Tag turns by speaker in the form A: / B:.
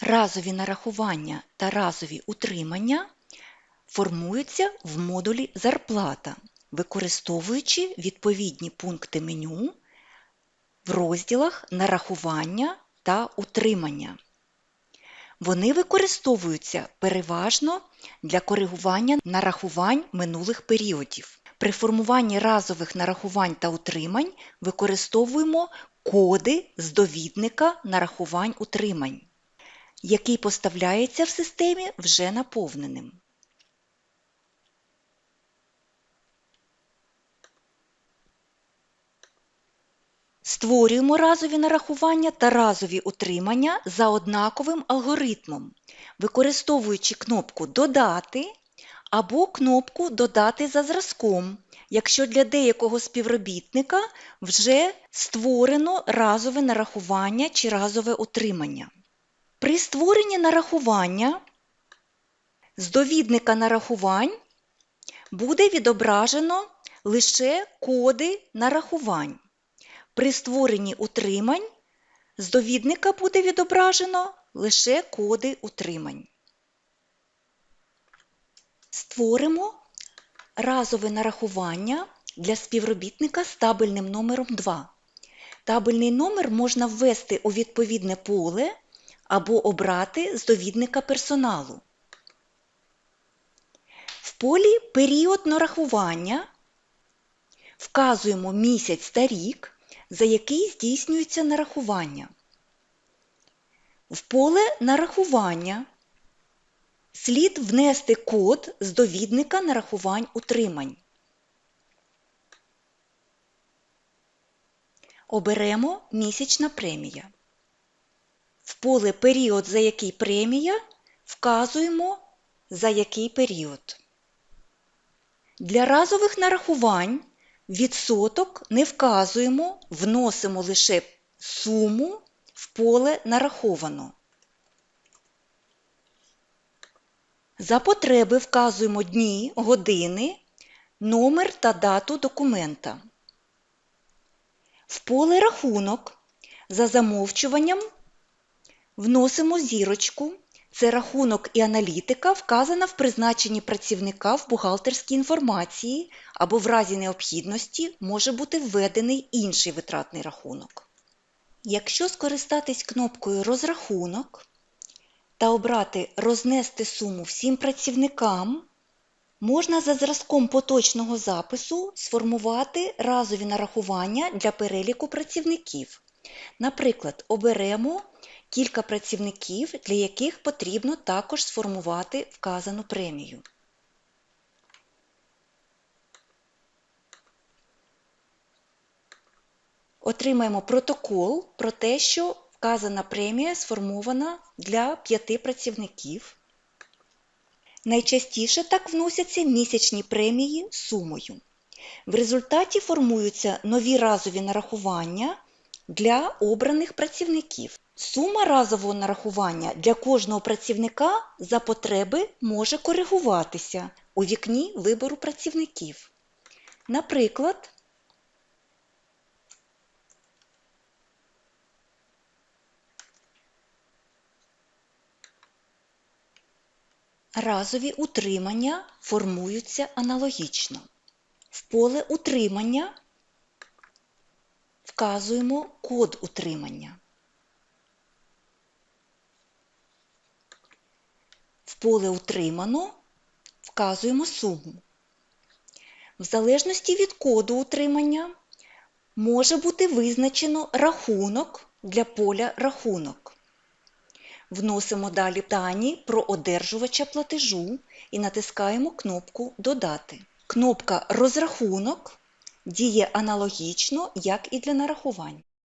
A: Разові нарахування та разові утримання формуються в модулі Зарплата, використовуючи відповідні пункти меню в розділах Нарахування та утримання. Вони використовуються переважно для коригування нарахувань минулих періодів. При формуванні разових нарахувань та утримань використовуємо коди з довідника нарахувань утримань, який поставляється в системі вже наповненим. Створюємо разові нарахування та разові утримання за однаковим алгоритмом, використовуючи кнопку Додати або кнопку Додати за зразком, якщо для деякого співробітника вже створено разове нарахування чи разове утримання. При створенні нарахування з довідника нарахувань буде відображено лише коди нарахувань. При створенні утримань з довідника буде відображено лише коди утримань. Створимо разове нарахування для співробітника з табельним номером 2. Табельний номер можна ввести у відповідне поле або обрати з довідника персоналу. В полі Період нарахування вказуємо місяць та рік, за який здійснюється нарахування. В поле Нарахування слід внести код з довідника нарахувань утримань. Оберемо місячна премія. Поле Період, за який премія, вказуємо за який період. Для разових нарахувань відсоток не вказуємо, вносимо лише суму в поле нараховано. За потреби вказуємо дні, години, номер та дату документа. В поле рахунок за замовчуванням вносимо зірочку. Це рахунок і аналітика вказана в призначенні працівника в бухгалтерській інформації або в разі необхідності може бути введений інший витратний рахунок. Якщо скористатись кнопкою Розрахунок та обрати Рознести суму всім працівникам, можна за зразком поточного запису сформувати разові нарахування для переліку працівників. Наприклад, оберемо кілька працівників, для яких потрібно також сформувати вказану премію. Отримаємо протокол про те, що вказана премія сформована для п'яти працівників. Найчастіше так вносяться місячні премії сумою. В результаті формуються нові разові нарахування для обраних працівників. Сума разового нарахування для кожного працівника за потреби може коригуватися у вікні вибору працівників. Наприклад, разові утримання формуються аналогічно. В поле утримання вказуємо код утримання. В поле Утримано вказуємо суму. В залежності від коду утримання може бути визначено рахунок для поля Рахунок. Вносимо далі дані про одержувача платежу і натискаємо кнопку Додати. Кнопка Розрахунок діє аналогічно, як і для нарахувань.